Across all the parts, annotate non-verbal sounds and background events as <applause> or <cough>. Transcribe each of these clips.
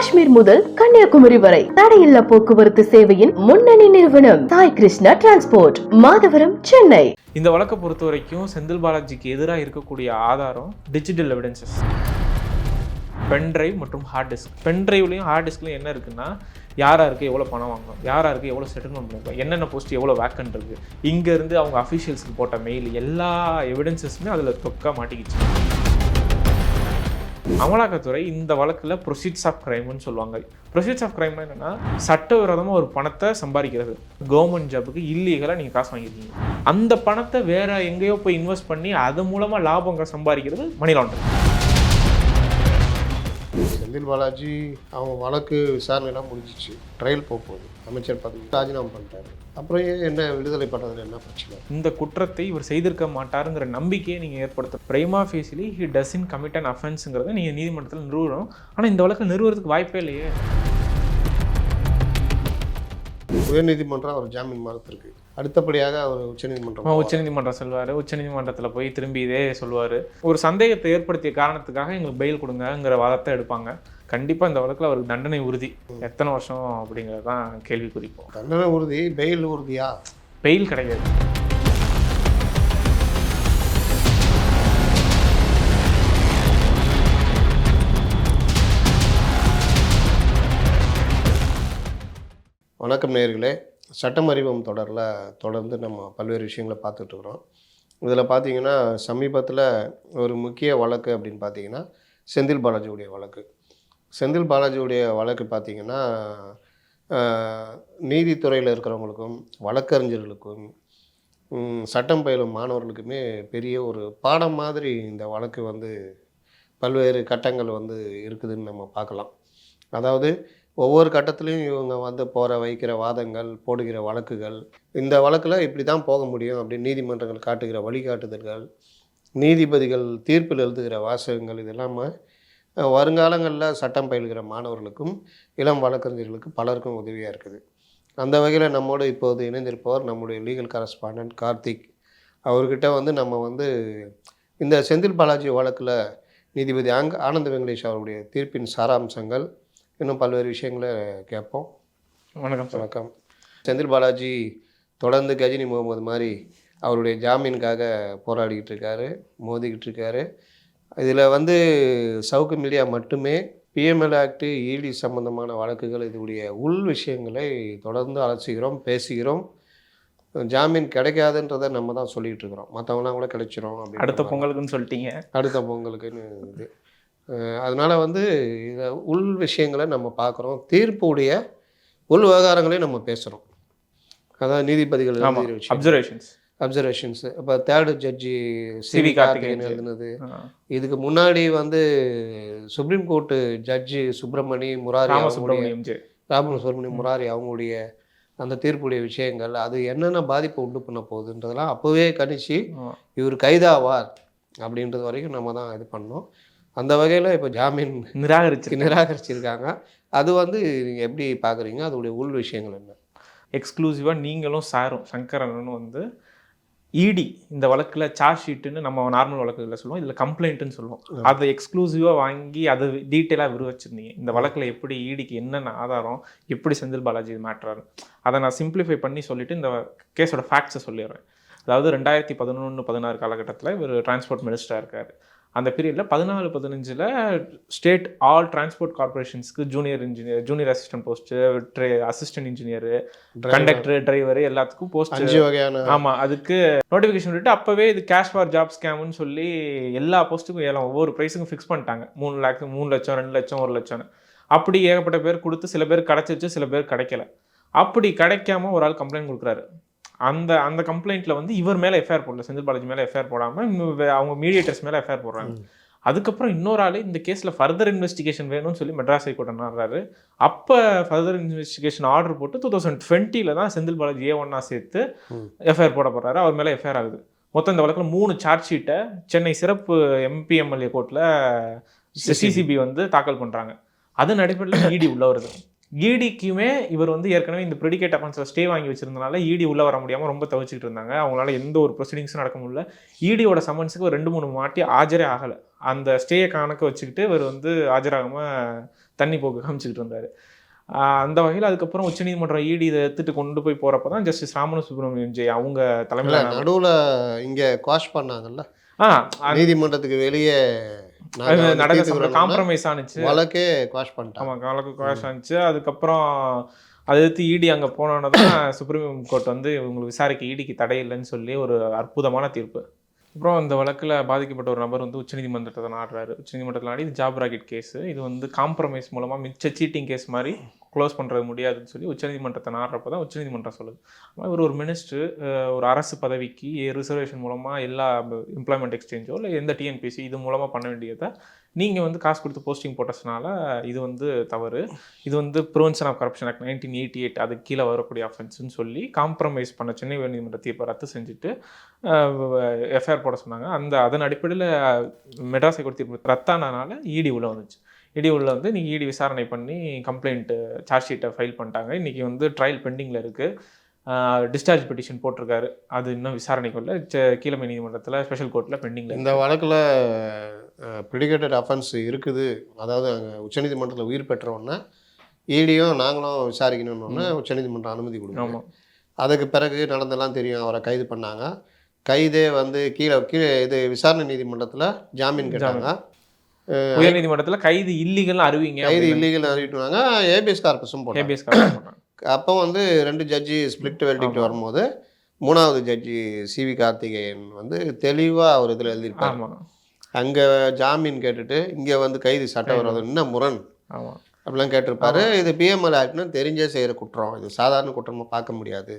காஷ்மீர் முதல் கன்னியாகுமரி வரை தடையில்லா போக்குவரத்து சேவையின் முன்னணி நிறுவனம் சாய் கிருஷ்ணா டிரான்ஸ்போர்ட் மாதவரம் சென்னை. இந்த வழக்கை பொறுத்த வரைக்கும் செந்தில் பாலாஜிக்கு எதிராக இருக்கக்கூடிய ஆதாரம் டிஜிட்டல் எவிடன்சஸ் பென்ட்ரைவ் மற்றும் ஹார்ட் டிஸ்க் பென்ட்ரைவ்லையும் ஹார்ட் டிஸ்க்லையும் என்ன இருக்குன்னா யாராக இருக்குது எவ்வளோ பணம் வாங்கணும் யாராக இருக்குது எவ்வளோ செட்டில்மெண்ட் பண்ணிருக்கோம் என்னென்ன போஸ்ட் எவ்வளோ வேக்கன் இருக்குது இங்கேருந்து அவங்க அஃபிஷியல்ஸ்க்கு போட்ட மெயில் எல்லா எவிடன்சஸுமே அதில் தொக்க மாட்டிக்கிச்சு. அமலாக்கத்துறை இந்த வழக்கில் ப்ரொசீட்ஸ் ஆஃப் கிரைம்னு சொல்லுவாங்க. ப்ரொசீட்ஸ் ஆஃப் கிரைம் என்னன்னா சட்டவிரோதமாக ஒரு பணத்தை சம்பாதிக்கிறது. கவர்மெண்ட் ஜாபுக்கு இல்லீகலாக நீங்கள் காசு வாங்கியிருக்கீங்க அந்த பணத்தை வேற எங்கேயோ போய் இன்வெஸ்ட் பண்ணி அது மூலமாக லாபங்க சம்பாதிக்கிறது மணி லாண்டரிங் செந்தில் பாலாஜி அவங்க வழக்கு விசாரணைலாம் முடிஞ்சிச்சு. ட்ரையல் போக போகுது அமைச்சர் பதவி ராஜினாமா பண்ணிட்டாரு அப்புறம் ஏன் என்ன விடுதலை பண்ணுறதுல என்ன பிரச்சனை? இந்த குற்றத்தை இவர் செய்திருக்க மாட்டாருங்கிற நம்பிக்கையை நீங்கள் ஏற்படுத்த prima facie he does in commit an அஃபென்ஸுங்கிறத நீங்கள் நீதிமன்றத்தில் நிறுவனம் ஆனால் இந்த வழக்கு நிறுவறதுக்கு வாய்ப்பே இல்லையே. உயர்நீதிமன்றம் அவர் ஜாமீன் மறுத்திருக்கு. அடுத்தபடியாக அவர் உச்சநீதிமன்றம் உச்சநீதிமன்றம் சொல்வார். உச்சநீதிமன்றத்தில் போய் திரும்பி இதே சொல்லுவார் ஒரு சந்தேகத்தை ஏற்படுத்திய காரணத்துக்காக எங்களுக்கு பெயில் கொடுங்கங்கிற வாதத்தை எடுப்பாங்க. கண்டிப்பாக இந்த வழக்கில் அவருக்கு தண்டனை உறுதி. எத்தனை வருஷம் அப்படிங்கிறது தான் கேள்வி குறிப்போம் தண்டனை உறுதி பெயில் உறுதியா? பெயில் கிடையாது. வணக்கம் நேர்களே சட்டம் அறிவம் தொடரில் தொடர்ந்து நம்ம பல்வேறு விஷயங்களை பார்த்துட்ருக்குறோம் இதில் பார்த்தீங்கன்னா சமீபத்தில் ஒரு முக்கிய வழக்கு அப்படின்னு பார்த்தீங்கன்னா செந்தில் பாலாஜியுடைய வழக்கு. செந்தில் பாலாஜியுடைய வழக்கு பார்த்தீங்கன்னா நீதித்துறையில் இருக்கிறவங்களுக்கும் வழக்கறிஞர்களுக்கும் சட்டம் பயிலும் மாணவர்களுக்குமே பெரிய ஒரு பாடம் மாதிரி இந்த வழக்கு வந்து பல்வேறு கட்டங்கள் வந்து இருக்குதுன்னு நம்ம பார்க்கலாம். அதாவது ஒவ்வொரு கட்டத்துலையும் இவங்க வந்து போகிற வைக்கிற வாதங்கள் போடுகிற வழக்குகள் இந்த வழக்கில் இப்படி தான் போக முடியும் அப்படின்னு நீதிமன்றங்கள் காட்டுகிற வழிகாட்டுதல்கள் நீதிபதிகள் தீர்ப்பில் எழுதுகிற வாசகங்கள் இது வருங்காலங்களில் சட்டம் பயில்கிற மாணவர்களுக்கும் இளம் வழக்கறிஞர்களுக்கும் பலருக்கும் உதவியாக இருக்குது. அந்த வகையில் நம்மோடு இப்போது இணைந்திருப்பவர் நம்முடைய லீகல் கரஸ்பாண்டன்ட் கார்த்திக். அவர்கிட்ட வந்து நம்ம வந்து இந்த செந்தில் பாலாஜி வழக்கில் நீதிபதி ஆங் ஆனந்த வெங்கடேஷ் அவருடைய தீர்ப்பின் சாராம்சங்கள் இன்னும் பல்வேறு விஷயங்களை கேட்போம். வணக்கம் வணக்கம். செந்தில் பாலாஜி தொடர்ந்து கஜினி முகமது மாதிரி அவருடைய ஜாமீனுக்காக போராடிக்கிட்டு இருக்காரு மோதிக்கிட்டு இருக்காரு. இதில் வந்து சவுக்கு மீடியா மட்டுமே பிஎம்எல் ஆக்ட் ஈடி சம்பந்தமான வழக்குகள் இதனுடைய உள் விஷயங்களை தொடர்ந்து அலசுகிறோம் பேசுகிறோம். ஜாமீன் கிடைக்காதுன்றதை நம்ம தான் சொல்லிகிட்டு இருக்கிறோம். மற்றவங்களாம் கூட கிடைச்சிரும் அப்படின்னு அடுத்த பொங்கலுக்குன்னு சொல்லிட்டீங்க. அடுத்த பொங்கலுக்குன்னு இது. அதனால வந்து உள் விஷயங்களை நம்ம பார்க்குறோம் தீர்ப்புடைய உள் விவகாரங்களையும் நம்ம பேசுகிறோம் அதான் நீதிபதிகள் அப்சர்வேஷன்ஸ் அப்சர்வேஷன்ஸ் இப்போ தேர்டு ஜட்ஜி சிவி கார்த்திகேயன் எழுதுனது. இதுக்கு முன்னாடி வந்து Supreme court judge Subramani Murari J. Ramasubramani Murari அவங்களுடைய அந்த தீர்ப்புடைய விஷயங்கள் அது என்னென்ன பாதிப்பை உண்டு பண்ண போகுதுன்றதெல்லாம் அப்போவே கணிச்சு. இவர் கைதாவார் அப்படின்றது வரைக்கும் நம்ம தான் இது பண்ணோம். அந்த வகையில் இப்போ ஜாமீன் நிராகரிச்சு நிராகரிச்சிருக்காங்க. அது வந்து நீங்கள் எப்படி பார்க்குறீங்க அதோடைய உள் விஷயங்கள் என்ன? எக்ஸ்க்ளூசிவாக நீங்களும் சாரும் சங்கரனும் வந்து இடி இந்த வழக்கில் சார்ஜ் ஷீட்டுன்னு நம்ம நார்மல் வழக்குகளில் சொல்லுவோம். இதில் கம்ப்ளைண்ட்டுன்னு சொல்லுவோம். அதை எக்ஸ்க்ளூசிவாக வாங்கி அதை டீட்டெயிலாக விரிவச்சிருந்தீங்க இந்த வழக்கில் எப்படி இடிக்கு என்னென்ன ஆதாரம் எப்படி செந்தில் பாலாஜி மேட்ராரு அதை நான் சிம்பிளிஃபை பண்ணி சொல்லிட்டு இந்த கேஸோட ஃபேக்ட்ஸை சொல்லிடுறேன். அதாவது ரெண்டாயிரத்தி பதினொன்று பதினாறு காலகட்டத்தில் இவர் டிரான்ஸ்போர்ட் மினிஸ்டராக இருக்கார். அந்த பீரியடில் பதினாலு பதினஞ்சில் state all transport கார்பரேஷன்ஸ்க்கு junior engineer junior assistant post tray assistant engineer conductor driver எல்லாத்துக்கும் போஸ்ட் வகையான ஆமா அதுக்கு நோட்டிஃபிகேஷன் விட்டு அப்பவே இது கேஷ் ஃபார் ஜாப் ஸ்கேம்னு சொல்லி எல்லா போஸ்ட்டுக்கும் ஏலம் ஒவ்வொரு ப்ரைஸுக்கும் ஃபிக்ஸ் பண்ணிட்டாங்க. மூணு லேக் மூணு லட்சம் ரெண்டு லட்சம் ஒரு லட்சம்னு. அப்படி ஏகப்பட்ட பேர் கொடுத்து சில பேர் கிடைச்சிச்சு சில பேர் கிடைக்கல. அப்படி கிடைக்காம ஒரு ஆள் கம்ப்ளைண்ட் கொடுக்குறாரு. அந்த அந்த கம்ப்ளைண்ட்ல வந்து இவர் மேல எஃப்ஐஆர் போடல செந்தில் பாலாஜி மேல எஃப்ஐஆர் போடாம இன்னும் வே- அவங்க மீடியேட்டர்ஸ் மேல எஃப்ஐஆர் போடுறாங்க. அதுக்கப்புறம் இன்னொரு ஆள் இந்த கேஸில் ஃபர்தர் இன்வெஸ்டிகேஷன் வேணும்னு சொல்லி மெட்ராஸ் ஹைகோர்ட் நாடுறாரு அப்போ ஃபர்தர் இன்வெஸ்டிகேஷன் ஆர்டர் போட்டு டூ தௌசண்ட் டுவெண்ட்டியில் தான் செந்தில் பாலாஜி ஏ ஒன்னா சேர்த்து. எஃப்ஐஆர் போட போறாரு. அவர் மேலே எஃப்ஐஆர் ஆகுது. மொத்தம் இந்த வழக்கில் மூணு சார்ஜ் ஷீட்டை சென்னை சிறப்பு எம்பிஎம்எல்ஏ கோர்ட்டில் சிசிபி வந்து தாக்கல் பண்ணுறாங்க அதன் அடிப்படையில் இடி உள்ள வருது. இடிக்குமே இவர் வந்து ஏற்கனவே இந்த ப்ரெடிகேட் அஃபென்ஸில் ஸ்டே வாங்கி வச்சிருந்தனால இடி உள்ள வர முடியாமல் ரொம்ப தவிச்சிட்டு இருந்தாங்க. அவங்களால எந்த ஒரு ப்ரொசீடிங்ஸும் நடக்க முடியல. இடியோட சம்மன்ஸுக்கு ஒரு ரெண்டு மூணு மாட்டி ஆஜரே ஆகலை. அந்த ஸ்டேயை கணக்கு வச்சுக்கிட்டு இவர் வந்து ஆஜராகாம தண்ணி போக்கு காமிச்சிக்கிட்டு இருந்தார். அந்த வகையில் அதுக்கப்புறம் உச்சநீதிமன்றம் ஈடி இதை எடுத்துட்டு கொண்டு போய் போகிறப்ப தான் ஜஸ்டிஸ் ராமனு சுப்ரமணியன் ஜெய் அவங்க தலைமையில் நடுவுல இங்க குவாஷ் பண்ணாங்கல்ல? ஆ நீதிமன்றத்துக்கு வெளியே நடக்க காம்ப்ரமைஸ் ஆனுச்சு. வழக்கே குவாஷ் பண்ணிட்டாங்க ஆமாம் கலக்கு குவாஷ் ஆனிச்சு. அதுக்கப்புறம் அதை எடுத்து இடி அங்கே போனோன்னு தான் சுப்ரீம் <laughs> கோர்ட் வந்து இவங்களுக்கு விசாரிக்க இடிக்கு தடை இல்லைன்னு சொல்லி ஒரு அற்புதமான தீர்ப்பு. அப்புறம் இந்த வழக்கில் பாதிக்கப்பட்ட ஒரு நபர் வந்து உச்சநீதிமன்றத்தை நாடுறாரு உச்சநீதிமன்றத்தில் நாடி இது ஜாப் ராக்கெட் கேஸ் இது வந்து காம்ப்ரமைஸ் மூலமாக மிச்ச சீட்டிங் கேஸ் மாதிரி க்ளோஸ் பண்ணுறது முடியாதுன்னு சொல்லி உச்சநீதிமன்றத்தை நாடுறப்ப தான் உச்சநீதிமன்றம் சொல்லுது. ஆனால் இவர் ஒரு மினிஸ்டர் ஒரு அரசு பதவிக்கு ரிசர்வேஷன் மூலமாக எல்லா எம்ப்ளாய்மெண்ட் எக்ஸ்சேஞ்சோ இல்லை எந்த டிஎன்பிசி இது மூலமாக பண்ண வேண்டியதை நீங்கள் வந்து காசு கொடுத்து போஸ்டிங் போட்டதுனால இது வந்து தவறு. இது வந்து prevention of corruption act nineteen eighty eight அது கீழே வரக்கூடிய அஃபென்ஸ்னு சொல்லி காம்ப்ரமைஸ் பண்ண சென்னை உயர்நீதிமன்ற தீர்ப்பை ரத்து செஞ்சுட்டு எஃப்ஐஆர் போட சொன்னாங்க. அந்த அதன் அடிப்படையில் மெட்ராஸ் ஹைகோர்ட் தீர்ப்பு ரத்தானனால இடி உள்ள வந்துச்சு. இடி உள்ள வந்து இன்னைக்கு இடி விசாரணை பண்ணி கம்ப்ளைண்ட்டு சார்ஜ் ஷீட்டை ஃபைல் பண்ணிட்டாங்க. இன்றைக்கி வந்து ட்ரையல் பெண்டிங்கில் இருக்குது டிஸ்சார்ஜ் பெட்டிஷன் போட்டிருக்காரு. அது இன்னும் விசாரணைக்குள்ள செ- கீழமை நீதிமன்றத்தில் ஸ்பெஷல் கோர்ட்டில் பெண்டிங்கில் இந்த வழக்குல ப்ரிடிகேட்டட் அஃபென்ஸ் இருக்குது. அதாவது அங்கே உச்சநீதிமன்றத்தில் உயிர் பெற்றோன்னே ஈடியும் நாங்களும் விசாரிக்கணும்னு உச்சநீதிமன்றம் அனுமதி கொடுக்கும் ஆமாம் அதுக்கு பிறகு நடந்தெல்லாம் தெரியும். அவரை கைது பண்ணாங்க. கைதே வந்து கீழே கீழே இது விசாரணை நீதிமன்றத்தில் ஜாமீன் கேட்டாங்க. உயர்நீதிமன்றத்தில் கைது இல்லீகல் அறிவிங்க கைது இல்லீகல் அறிவிட்டுனாங்க ஏபிஎஸ் கார்பஸும் போட்டாங்க. ஹேபியஸ் கார்பஸ் அப்போ வந்து ரெண்டு ஜட்ஜி ஸ்பிளிட் வெல்டிக்ட் வரும்போது மூணாவது ஜட்ஜி சிவி கார்த்திகேயன் வந்து தெளிவாக அவர் இதில் எழுதியிருப்பார். ஆமாம் அங்கே ஜாமீன் கேட்டுட்டு இங்கே வந்து கைது சட்டவிரோதம் என்ன முரண்? அப்படிலாம் கேட்டிருப்பாரு. இது பிஎம்எல் ஆக்ட்னு தெரிஞ்சே செய்கிற குற்றம். இது சாதாரண குற்றமாக பார்க்க முடியாது.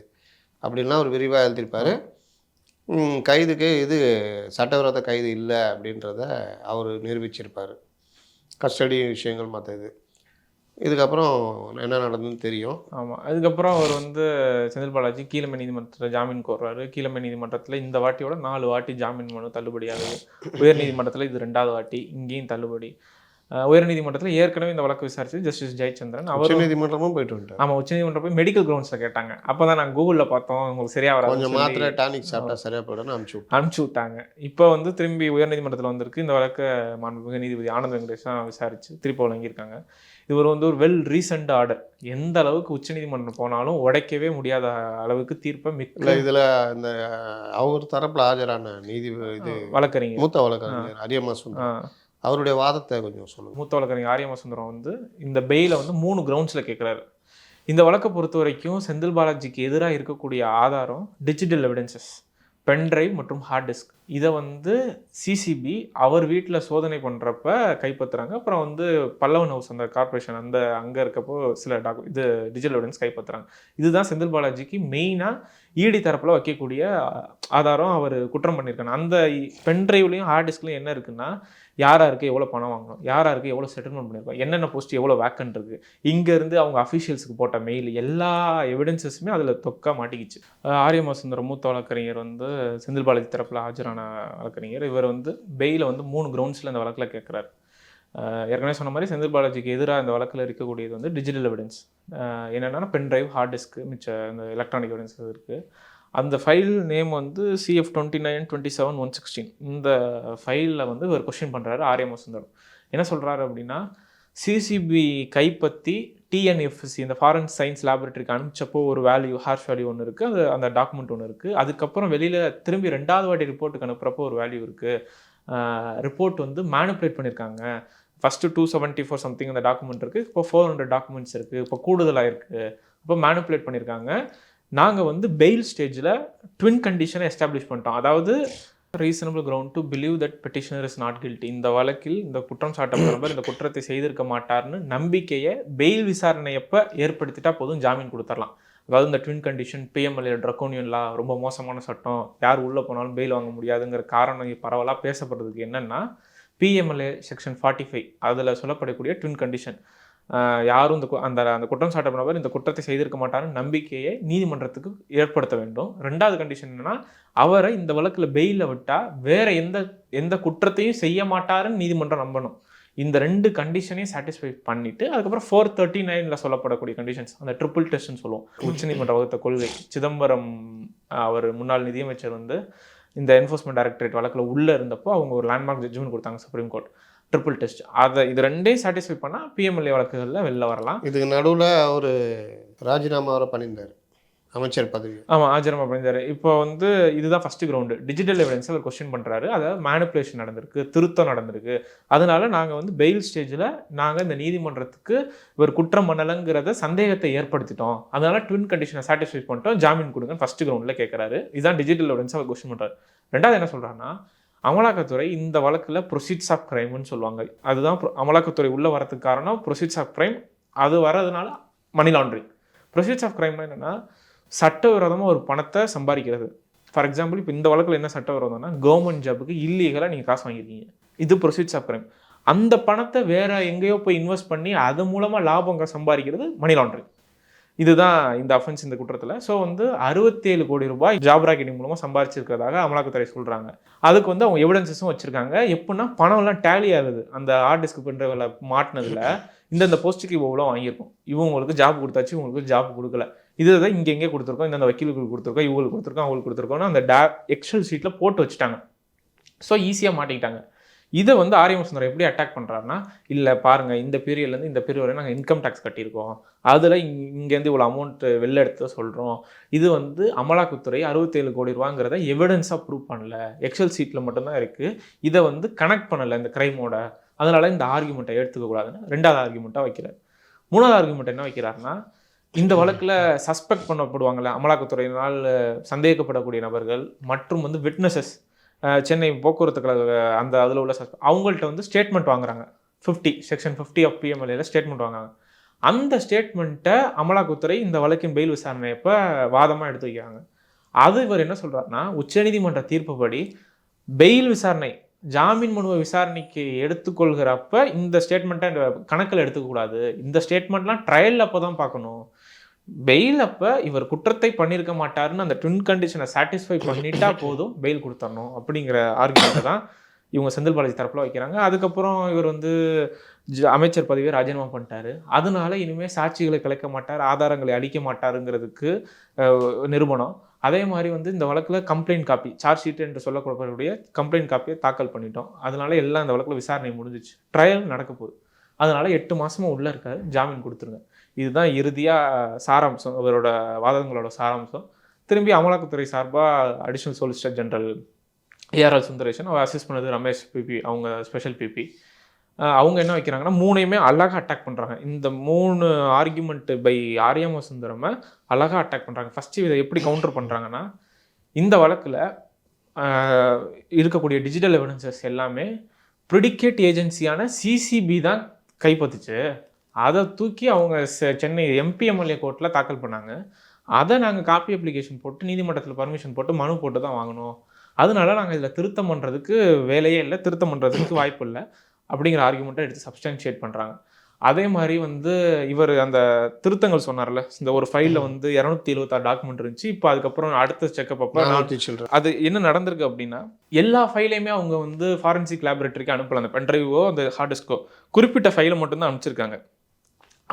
அப்படின்லாம் ஒரு விரிவாக எழுதியிருப்பாரு. கைதுக்கு இது சட்டவிரோத கைது இல்லை அப்படின்றத அவர் நிரூபிச்சிருப்பார். கஸ்டடி விஷயங்கள் மற்ற இது இதுக்கப்புறம் என்ன நடந்ததுன்னு தெரியும். ஆமாம் அதுக்கப்புறம் அவர் வந்து செந்தில் பாலாஜி கீழமை நீதிமன்றத்தில் ஜாமீன் கோர்றாரு கீழமை நீதிமன்றத்தில் இந்த வாட்டியோட நாலு வாட்டி ஜாமீன் மனு தள்ளுபடி ஆகுது உயர் நீதிமன்றத்தில் இது ரெண்டாவது வாட்டி இங்கேயும் தள்ளுபடி. அஹ் உயர் நீதிமன்றத்தில் ஏற்கனவே இந்த வழக்கு விசாரிச்சு ஜஸ்டிஸ் ஜெயச்சந்திரன். அவர் உச்சநீதிமன்றமும் போயிட்டு வந்துட்டார். ஆமாம் உச்சநீதிமன்றம் போய் மெடிக்கல் கிரவுண்ட்ஸில் கேட்டாங்க. அப்போ தான் நான் கூகுளில் பார்த்தோம் உங்களுக்கு சரியா கொஞ்சம் வராது மாத்திரை டானிக் சாப்பிட்டா சரியா போயிடும்னு அனுப்பிச்சு. அனுப்பிச்சு விட்டாங்க. இப்போ வந்து திரும்பி உயர்நீதிமன்றத்தில் வந்திருக்கு. இந்த வழக்கை மாண்புமிகு நீதிபதி ஆனந்த் வெங்கடேஷ் தான் விசாரிச்சு திருப்பி வழங்கியிருக்காங்க. இது ஒரு வந்து ஒரு வெல் ரீசன்ட் ஆர்டர் எந்த அளவுக்கு உச்சநீதிமன்றம் போனாலும் உடைக்கவே முடியாத அளவுக்கு தீர்ப்பை மிக்க இதுல இந்த அவர் தரப்புல ஆஜரான நீதி இது வழக்கறிஞர். மூத்த வழக்கறிஞர் அரியமா ஆ, அவருடைய வாதத்தை கொஞ்சம் சொல்லுங்கள் மூத்த வழக்கறிஞர் ஆரியமா சுந்தரம் வந்து இந்த பெயிலை வந்து மூணு கிரவுண்ட்ஸில் கேட்குறாரு இந்த வழக்கை பொறுத்த வரைக்கும் செந்தில் பாலாஜிக்கு எதிராக இருக்கக்கூடிய ஆதாரம் டிஜிட்டல் எவிடன்சஸ் பென்ட்ரைவ் மற்றும் ஹார்ட் டிஸ்க் இதை வந்து சிசிபி அவர் வீட்டில் சோதனை பண்ணுறப்ப கைப்பற்றுறாங்க அப்புறம் வந்து பல்லவன் ஹவுஸ் அந்த கார்ப்பரேஷன் அந்த அங்கே இருக்கப்போ சில டாக்கு இது டிஜிட்டல் எவிடன்ஸ் கைப்பற்றுறாங்க இதுதான் செந்தில் பாலாஜிக்கு மெயினாக இடி தரப்பில் வைக்கக்கூடிய ஆதாரம் அவர் குற்றம் பண்ணியிருக்காங்க அந்த பென்ட்ரைவ்லையும் ஹார்ட் டிஸ்க்லையும் என்ன இருக்குன்னா யார் யாருக்கு எவ்வளோ பணம் வாங்கணும்? யார் யாருக்கு எவ்வளோ செட்டில்மெண்ட் பண்ணியிருக்கோம் என்னென்ன போஸ்ட் எவ்வளோ வேக்கன்ட் இருக்குது இங்கேருந்து அவங்க அஃபிஷியல்ஸுக்கு போட்ட மெயில் எல்லா எவிடன்சஸுமே அதில் தொக்கா மாட்டிக்கிச்சு. ஆரியமா சுந்தரம் மூத்த வழக்கறிஞர் வந்து செந்தில் பாலாஜி தரப்பில் ஆஜரான வழக்கறிஞர். இவர் வந்து பெயில வந்து மூணு கிரவுண்ட்ஸில் இந்த வழக்கில் கேட்குறாரு ஏற்கனவே சொன்ன மாதிரி செந்தில் பாலாஜிக்கு எதிராக இந்த வழக்கில் இருக்கக்கூடியது வந்து டிஜிட்டல் எவிடன்ஸ் என்னென்னா பென் டிரைவ் ஹார்ட் டிஸ்க் மிச்ச இந்த எலக்ட்ரானிக் எவிடன்ஸ் இருக்குது அந்த ஃபைல் நேம் வந்து CF twenty nine twenty seven one sixteen இந்த ஃபைலில் வந்து ஒரு கொஷின் பண்ணுறாரு ஆரியமா சுந்தரம் என்ன சொல்கிறாரு அப்படின்னா சிசிபி கைப்பற்றி டிஎன்எஃப்சி இந்த ஃபாரன் சயின்ஸ் லேபரேட்டரிக்கு அனுப்பிச்சப்போ ஒரு வேல்யூ ஹார்ஷ் வேல்யூ ஒன்று இருக்குது அது அந்த டாக்குமெண்ட் ஒன்று இருக்குது அதுக்கப்புறம் வெளியில் திரும்பி ரெண்டாவது வாட்டி ரிப்போர்ட்டுக்கு அனுப்புகிறப்போ ஒரு வேல்யூ இருக்குது ரிப்போர்ட் வந்து மேனுப்புலேட் பண்ணியிருக்காங்க first two seventy four something அந்த டாக்குமெண்ட் இருக்குது இப்போ ஃபோர் ஹண்ட்ரட் டாக்குமெண்ட்ஸ் இருக்குது இப்போ கூடுதலாக இருக்குது இப்போ மேனுப்புலேட் பண்ணியிருக்காங்க நாங்கள் வந்து பெயில் ஸ்டேஜில் ட்வின் கண்டிஷனை எஸ்டாப்ளிஷ் பண்ணிட்டோம். அதாவது reasonable ground to believe that petitioner is not guilty இந்த வழக்கில் இந்த குற்றம் சாட்டப்படுறவர் இந்த குற்றத்தை செய்திருக்க மாட்டார்னு நம்பிக்கையை பெயில் விசாரணையப்ப ஏற்படுத்திட்டா போதும் ஜாமீன் கொடுத்துடலாம் அதாவது இந்த ட்வின் கண்டிஷன் பிஎம்எல்ஏ ட்ரக்கோனியன்லாம் ரொம்ப மோசமான சட்டம் யார் உள்ளே போனாலும் பெயில் வாங்க முடியாதுங்கிற காரணம் பரவலாக பேசப்படுறதுக்கு என்னென்னா பிஎம்எல்ஏ செக்ஷன் ஃபார்ட்டி ஃபைவ் அதில் சொல்லப்படக்கூடிய ட்வின் கண்டிஷன் யாரும் இந்த கு- அந்த அந்த குற்றம் சாட்டப்பட்டவர் இந்த குற்றத்தை செய்திருக்க மாட்டாருன்னு நம்பிக்கையை நீதிமன்றத்துக்கு ஏற்படுத்த வேண்டும். ரெண்டாவது கண்டிஷன் என்னன்னா அவரை இந்த வழக்கில் பெயிலில் விட்டால் வேற எந்த எந்த குற்றத்தையும் செய்ய மாட்டாருன்னு நீதிமன்றம் நம்பணும். இந்த ரெண்டு கண்டிஷனையும் சாட்டிஸ்ஃபை பண்ணிட்டு அதுக்கப்புறம் ஃபோர் தேர்ட்டி நைனில் சொல்லப்படக்கூடிய கண்டிஷன்ஸ் அந்த ட்ரிபிள் டெஸ்ட்னு சொல்லுவோம். உச்சநீதிமன்ற வகுத்த கொள்கை. சிதம்பரம் அவர் முன்னாள் நிதியமைச்சர் வந்து இந்த என்ஃபோர்ஸ்மெண்ட் டைரக்டரேட் வழக்கில் உள்ளே இருந்தப்போ அவங்க ஒரு லேண்ட்மார்க் ஜட்ஜ்மெண்ட் கொடுத்தாங்க சுப்ரீம் கோர்ட் ட்ரிபிள் டெஸ்ட் அதை இது ரெண்டையும் சாட்டிஸ்ஃபை பண்ணால் பிஎம்எல்ஏ வழக்குகளில் வெளில வரலாம். இதுக்கு நடுவில் அவர் ராஜினாமா வர பண்ணியிருந்தார். அமைச்சர் பதவி. ஆமாம் ஆச்சரியமா பண்ணியிருந்தாரு. இப்போ வந்து இதுதான் ஃபர்ஸ்ட் கிரவுண்டு டிஜிட்டல் எவிடன்ஸ் அவர் கொஸ்டின் பண்ணுறாரு அதாவது மேனிப்புலேஷன் நடந்திருக்கு திருத்தம் நடந்திருக்கு. அதனால நாங்கள் வந்து பெயில் ஸ்டேஜில் நாங்கள் இந்த நீதிமன்றத்துக்கு இவர் குற்றம் பண்ணலைங்கிறத சந்தேகத்தை ஏற்படுத்திட்டோம். அதனால ட்வின் கண்டிஷனை சாட்டிஸ்ஃபை பண்ணிட்டோம். ஜாமீன் கொடுங்கன்னு ஃபர்ஸ்ட் கிரவுண்டில் கேட்குறாரு இதுதான் டிஜிட்டல் எவிடன்ஸ் அவர் கொஸ்டின் பண்ணுறாரு ரெண்டாவது என்ன சொல்கிறாருன்னா அமலாக்கத்துறை இந்த வழக்கில் ப்ரொசீட்ஸ் ஆஃப் கிரைம்னு சொல்லுவாங்க. அதுதான் அமலாக்கத்துறை உள்ளே வரதுக்கு காரணம் ப்ரொசீட்ஸ் ஆஃப் கிரைம் அது வர்றதுனால மணி லாண்ட்ரிங் ப்ரொசீட்ஸ் ஆஃப் கிரைம்னா என்னென்னா சட்டவிரோதமாக ஒரு பணத்தை சம்பாதிக்கிறது. ஃபார் எக்ஸாம்பிள் இப்போ இந்த வழக்கில் என்ன சட்டவிரோதம்னா கவர்மெண்ட் ஜாபுக்கு இல்லீகலாக நீங்கள் காசு வாங்கியிருக்கீங்க இது ப்ரொசீட்ஸ் ஆஃப் கிரைம் அந்த பணத்தை வேறு எங்கேயோ போய் இன்வெஸ்ட் பண்ணி அது மூலமாக லாபம் சம்பாதிக்கிறது மணி லாண்ட்ரிங் இதுதான் இந்த அஃபென்ஸ் இந்த குற்றத்தில். ஸோ வந்து அறுபத்தேழு கோடி ரூபாய் ஜாப் ராக்கெட்டிங் மூலமாக சம்பாரிச்சிருக்கிறதாக அமலாக்கத்துறை சொல்கிறாங்க அதுக்கு வந்து அவங்க எவிடன்சஸும் வச்சுருக்காங்க. எப்படின்னா பணம்லாம் டேலி ஆகுது. அந்த ஹார்ட் டிஸ்க் பண்ணுறவங்கள மாட்டினதில் இந்தந்த போஸ்ட்டுக்கு இவ்வளோ வாங்கியிருக்கோம். இவங்களுக்கு ஜாப் கொடுத்தாச்சு இவங்களுக்கு ஜாப் கொடுக்கல. இதுதான் இங்கே எங்கே கொடுத்துருக்கோம்? இந்தந்த வக்கீலுக்கு கொடுத்துருக்கோம். இவங்களுக்கு கொடுத்துருக்கோம் அவங்களுக்கு கொடுத்துருக்கோம்னு அந்த டே எக்ஸல் ஷீட்டில் போட்டு வச்சுட்டாங்க. ஸோ ஈஸியாக மாட்டிக்கிட்டாங்க. இதை வந்து ஆரியம் சுந்தரம் எப்படி அட்டாக் பண்ணுறாருன்னா இல்லை பாருங்கள் இந்த பீரியட்லேருந்து இந்த பீரியட் வரை நாங்கள் இன்கம் டேக்ஸ் கட்டியிருக்கோம். அதில் இங்கேருந்து இவ்வளோ அமௌண்ட் வெளில எடுத்து சொல்கிறோம் இது வந்து அமலாக்கத்துறை அறுபத்தேழு கோடி ரூபாங்கிறத எவிடன்ஸாக ப்ரூவ் பண்ணல. எக்ஸல் சீட்டில் மட்டும்தான் இருக்குது இதை வந்து கனெக்ட் பண்ணலை இந்த க்ரைமோட அதனால் இந்த ஆர்குமெண்ட்டை எடுத்துக்கக்கூடாதுன்னு ரெண்டாவது ஆர்குமெண்ட்டாக வைக்கிறார். மூணாவது ஆர்குமெண்ட் என்ன வைக்கிறாருன்னா இந்த வழக்கில் சஸ்பெக்ட் பண்ணப்படுவாங்கள்ல அமலாக்கத்துறையினால் சந்தேகிக்கப்படக்கூடிய நபர்கள் மற்றும் வந்து விட்னஸஸ் சென்னை போக்குவரத்து கழக அந்த அதில் உள்ள அவங்கள்ட்ட வந்து ஸ்டேட்மெண்ட் வாங்குறாங்க. ஃபிஃப்டி செக்ஷன் ஃபிஃப்டி ஆஃப் பிஎம்எல்ஏல ஸ்டேட்மெண்ட் வாங்குறாங்க. அந்த ஸ்டேட்மெண்ட்டை அமலாக்கத்துறை இந்த வழக்கின் பெயில் விசாரணை அப்போ வாதமாக எடுத்து வைக்கிறாங்க. அது இவர் என்ன சொல்கிறாருன்னா உச்சநீதிமன்ற தீர்ப்புப்படி பெயில் விசாரணை ஜாமீன் மனுவை விசாரணைக்கு எடுத்துக்கொள்கிறப்ப இந்த ஸ்டேட்மெண்ட்டை கணக்கில் எடுத்துக்கக்கூடாது இந்த ஸ்டேட்மெண்ட்லாம் ட்ரையல் அப்போ தான் பார்க்கணும். பெயில் அப்போ இவர் குற்றத்தை பண்ணியிருக்க மாட்டாருன்னு அந்த ட்வின் கண்டிஷனை சாட்டிஸ்ஃபை பண்ணிட்டா போதும் பெயில் கொடுத்துடணும் அப்படிங்கிற ஆர்குமெண்ட்டை தான் இவங்க செந்தில் பாலாஜி தரப்பில் வைக்கிறாங்க. அதுக்கப்புறம் இவர் வந்து ஜ- அமைச்சர் பதவியை ராஜினாமா பண்ணிட்டாரு. அதனால இனிமேல் சாட்சிகளை கலைக்க மாட்டார் ஆதாரங்களை அளிக்க மாட்டாருங்கிறதுக்கு நிறுவனம் அதே மாதிரி வந்து இந்த வழக்கில் கம்ப்ளைண்ட் காப்பி சார்ஜ் ஷீட் என்று சொல்லக்கூடிய கம்ப்ளைண்ட் காப்பியை தாக்கல் பண்ணிட்டோம். அதனால எல்லாம் இந்த வழக்கில் விசாரணை முடிஞ்சிச்சு. ட்ரையல் நடக்க போகுது. அதனால எட்டு மாசமும் உள்ள இருக்காரு. ஜாமீன் கொடுத்துருங்க. இதுதான் இறுதியாக சாராம்சம் இவரோட வாதங்களோட சாராம்சம். திரும்பி அமலாக்கத்துறை சார்பாக additional solicitor general ARL Sundaresan அவர் அசிஸ்ட் பண்ணது ரமேஷ் பிபி அவங்க ஸ்பெஷல் பிபி அவங்க என்ன வைக்கிறாங்கன்னா மூணையுமே அழகாக அட்டாக் பண்ணுறாங்க இந்த மூணு ஆர்குமெண்ட் பை ஆரியாம சுந்தரமை அழகாக அட்டாக் பண்ணுறாங்க ஃபஸ்ட்டு இதை எப்படி கவுண்டர் பண்ணுறாங்கன்னா இந்த வழக்கில் இருக்கக்கூடிய டிஜிட்டல் எவிடன்சஸ் எல்லாமே ப்ரிடிகேட் ஏஜென்சியான சிசிபி தான் கைப்பற்றுச்சு அதை தூக்கி அவங்க சென்னை எம்பிஎம்எல்ஏ கோர்ட்டில் தாக்கல் பண்ணாங்க. அதை நாங்கள் காப்பி அப்ளிகேஷன் போட்டு நீதிமன்றத்தில் பர்மிஷன் போட்டு மனு போட்டு தான் வாங்கினோம். அதனால நாங்கள் இதில் திருத்தம் பண்ணுறதுக்கு வேலையே இல்லை. திருத்தம் பண்ணுறதுக்கு வாய்ப்பு இல்லை. அப்படிங்கிற ஆர்குமெண்ட்டை எடுத்து சப்ஸ்டான்ஷியேட் பண்ணுறாங்க அதே மாதிரி வந்து இவர் அந்த திருத்தங்கள் சொன்னார்ல இந்த ஒரு ஃபைலில் வந்து இரநூத்தி எழுபத்தாறு டாக்குமெண்ட் இருந்துச்சு. இப்போ அதுக்கப்புறம் அடுத்த செக்கப் அப்போ நான் அது என்ன நடந்திருக்கு அப்படின்னா எல்லா ஃபைலையுமே அவங்க வந்து ஃபாரன்சிக் லேபரேட்டரிக்கு அனுப்பல. அந்த பென்ட்ரைவோ அந்த ஹார்ட் டிஸ்கோ குறிப்பிட்ட ஃபைலை மட்டும்தான் அனுப்பிச்சிருக்காங்க.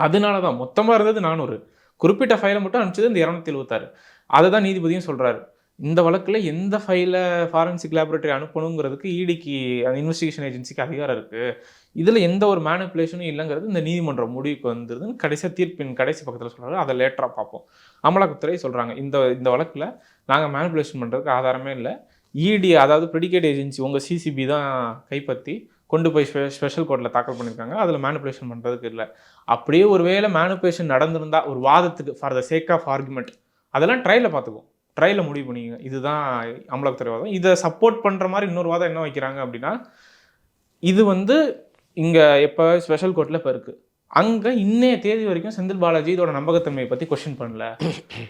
அதனால தான் மொத்தமாக இருந்தது நானூறு. குறிப்பிட்ட ஃபைலை மட்டும் அனுப்பிச்சது இந்த இரநூத்தி எழுபத்தாறு அதை தான் நீதிபதியும் சொல்கிறாரு இந்த வழக்கில் எந்த ஃபைலை ஃபாரன்சிக் லேபரேட்டரி அனுப்பணுங்கிறதுக்கு இடிக்கு அந்த இன்வெஸ்டிகேஷன் ஏஜென்சிக்கு அதிகாரம் இருக்குது இதில் எந்த ஒரு மேனிப்புலேஷனும் இல்லைங்கிறது இந்த நீதிமன்ற முடிவுக்கு வந்துருதுன்னு கடைசியாக தீர்ப்பின் கடைசி பக்கத்தில் சொல்கிறாரு அதை லேட்டராக பார்ப்போம். அமலாக்கத்துறை சொல்கிறாங்க இந்த இந்த வழக்கில் நாங்கள் மேனிப்புலேஷன் பண்ணுறதுக்கு ஆதாரமே இல்லை. இடி அதாவது ப்ரெடிகேட் ஏஜென்சி உங்கள் சிசிபி தான் கைப்பற்றி கொண்டு போய் ஸ்பெ ஸ்பெஷல் கோர்ட்டில் தாக்கல் பண்ணியிருக்காங்க அதில் மேனிப்புலேஷன் பண்ணுறதுக்கு இல்லை. அப்படியே ஒருவேளை மேனுபேஷன் நடந்திருந்தா ஒரு வாதத்துக்கு for the sake of argument அதெல்லாம் ட்ரையில் பார்த்துக்குவோம். ட்ரையில் முடிவு பண்ணிங்க இதுதான் அமலாக்கத்துறை வாதம். இதை சப்போர்ட் பண்ணுற மாதிரி இன்னொரு வாதம் என்ன வைக்கிறாங்க அப்படின்னா இது வந்து இங்கே எப்போ ஸ்பெஷல் கோர்ட்டில் இப்போ இருக்குது அங்கே இன்னைய தேதி வரைக்கும் செந்தில் பாலாஜி இதோட நம்பகத்தன்மையை பற்றி கொஸ்டின் பண்ணல.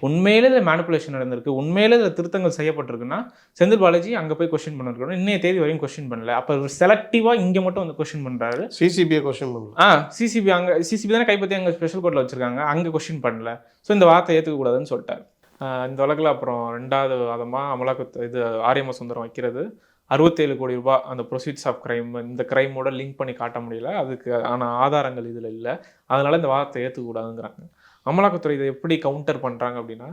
உண்மையிலே இதில் மேனிப்புலேஷன் நடந்திருக்கு. உண்மையிலே இதில் திருத்தங்கள் செய்யப்பட்டிருக்குன்னா செந்தில் பாலாஜி அங்கே போய் கொஸ்டின் பண்ணிருக்கணும். இன்னைய தேதி வரையும் கொஸ்டின் பண்ணல. அப்போ செலக்டிவாக இங்கே மட்டும் வந்து கொஸ்டின் பண்ணுறாரு சிசிபியை கொஸ்டின் பண்ணலாம் ஆ சிசிபி அங்கே சிசிபி தானே கைப்பற்றி அங்கே ஸ்பெஷல் கோர்ட்டில் வச்சிருக்காங்க. அங்கே கொஸ்டின் பண்ணல. ஸோ இந்த வார்த்தை ஏற்றுக்கக்கூடாதுன்னு சொல்லிட்டார். இந்த வழக்கில் அப்புறம் ரெண்டாவது வாதமாக அமலாக்கத்து இது ஆரியம சுந்தரம் வைக்கிறது. அறுபத்தேழு கோடி ரூபாய் அந்த ப்ரொசீட்ஸ் ஆஃப் கிரைம் இந்த கிரைமோட லிங்க் பண்ணி காட்ட முடியல. அதுக்கு ஆன ஆதாரங்கள் இதில் இல்லை. அதனால இந்த வாதத்தை ஏற்றுக்கூடாதுங்கிறாங்க அமலாக்கத்துறை இதை எப்படி கவுண்டர் பண்ணுறாங்க அப்படின்னா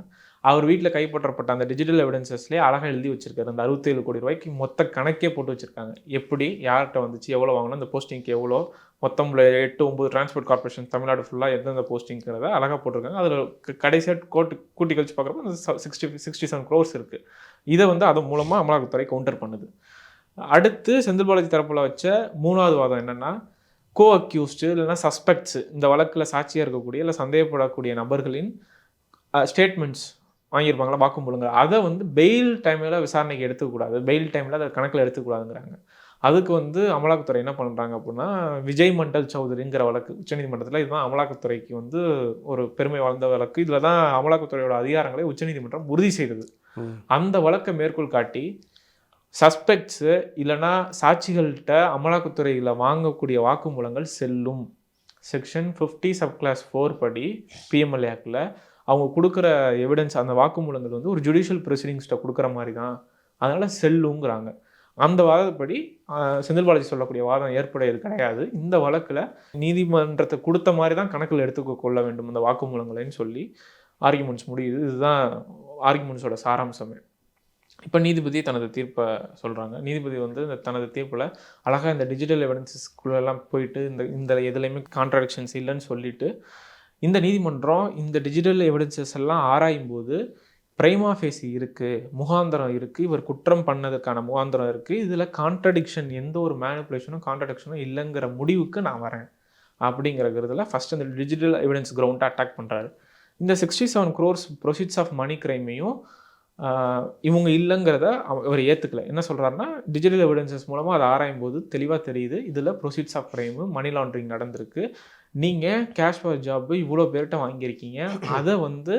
அவர் வீட்டில் கைப்பற்றப்பட்ட அந்த டிஜிட்டல் எவிடன்சஸ்லேயே அழகாக எழுதி வச்சிருக்காரு. அந்த அறுபத்தேழு கோடி ரூபாய்க்கு மொத்த கணக்கே போட்டு வச்சிருக்காங்க. எப்படி யார்கிட்ட வந்துச்சு எவ்வளோ வாங்கணும் அந்த போஸ்டிங்க்கு எவ்வளோ மொத்தம் எட்டு ஒம்பது டிரான்ஸ்போர்ட் கார்பரேஷன் தமிழ்நாடு ஃபுல்லாக எந்தெந்த போஸ்டிங்கிறத அழகாக போட்டிருக்காங்க. அதில் கடைசியாக கோட்டு கூட்டி கழிச்சு பார்க்குறப்ப அந்த சிக்ஸ்டி சிக்ஸ்டி செவன் க்ரோர்ஸ் இருக்குது இதை வந்து அது மூலமாக அமலாக்கத்துறை கவுண்டர் பண்ணுது. அடுத்து செந்தில் பாலாஜி தரப்பில் வச்ச மூணாவது வாதம் என்னென்னா கோ அக்யூஸ்டு இல்லைன்னா சஸ்பெக்ட்ஸு இந்த வழக்கில் சாட்சியாக இருக்கக்கூடிய இல்லை சந்தேகப்படக்கூடிய நபர்களின் ஸ்டேட்மெண்ட்ஸ் வாங்கியிருப்பாங்களா வாக்குமூலங்கள் அதை வந்து பெயில் டைமில் விசாரணைக்கு எடுத்துக்கூடாது பெயில் டைமில் அதை கணக்கில் எடுத்துக்கூடாதுங்கிறாங்க அதுக்கு வந்து அமலாக்கத்துறை என்ன பண்ணுறாங்க அப்படின்னா விஜய் மண்டல் சௌதரிங்கிற வழக்கு உச்சநீதிமன்றத்தில் இதுதான் அமலாக்கத்துறைக்கு வந்து ஒரு பெருமை வாழ்ந்த வழக்கு. இதில் தான் அமலாக்கத்துறையோட அதிகாரங்களை உச்சநீதிமன்றம் உறுதி செய்தது. அந்த வழக்கை மேற்கோள் காட்டி சஸ்பெக்ட்ஸு இல்லைன்னா சாட்சிகள்கிட்ட அமலாக்கத்துறையில் வாங்கக்கூடிய வாக்குமூலங்கள் செல்லும். Section fifty sub clause four படி பிஎம்எல்ஏ ஆக்டில் அவங்க கொடுக்குற எவிடன்ஸ் அந்த வாக்குமூலங்கள் வந்து ஒரு ஜுடிஷியல் ப்ரொசீடிங்ஸ்கிட்ட கொடுக்குற மாதிரி தான் அதனால் செல்லுங்கிறாங்க. அந்த வாதப்படி செந்தில் பாலாஜி சொல்லக்கூடிய வாதம் ஏற்புடையது கிடையாது. இந்த வழக்கில் நீதிமன்றத்தை கொடுத்த மாதிரி தான் கணக்கில் எடுத்துக்க கொள்ள வேண்டும் இந்த வாக்குமூலங்களைன்னு சொல்லி ஆர்குமெண்ட்ஸ் முடியுது. இதுதான் ஆர்குமெண்ட்ஸோட சாராம்சமே. இப்போ நீதிபதி தனது தீர்ப்பை சொல்கிறாங்க நீதிபதி வந்து இந்த தனது தீர்ப்பில் அழகாக இந்த டிஜிட்டல் எவிடன்சஸ்குள்ளெல்லாம் போயிட்டு இந்த இந்த எதுலேயுமே கான்ட்ராடிக்ஷன்ஸ் இல்லைன்னு சொல்லிட்டு இந்த நீதிமன்றம் இந்த டிஜிட்டல் எவிடன்சஸ் எல்லாம் ஆராயும் போது பிரைமா ஃபேசி இருக்குது முகாந்திரம் இருக்குது இவர் குற்றம் பண்ணதுக்கான முகாந்திரம் இருக்குது இதில் கான்ட்ரடிக்ஷன் எந்த ஒரு மேனிப்புலேஷனும் கான்ட்ரடிக்ஷனும் இல்லைங்கிற முடிவுக்கு நான் வரேன். அப்படிங்கிறதுல ஃபஸ்ட் அந்த டிஜிட்டல் எவிடன்ஸ் கிரவுண்டை அட்டாக் பண்ணுறாரு இந்த sixty seven crores proceeds of money கிரைமையும் இவங்க இல்லைங்கிறத அவர் ஏற்றுக்கல என்ன சொல்கிறாருன்னா டிஜிட்டல் எவிடன்சஸ் மூலமாக அதை ஆராயும் போது தெளிவாக தெரியுது. இதில் proceeds of crime money laundering நடந்திருக்கு. நீங்கள் கேஷ் ஃபார் ஜாப் இவ்வளோ பேர்கிட்ட வாங்கியிருக்கீங்க. அதை வந்து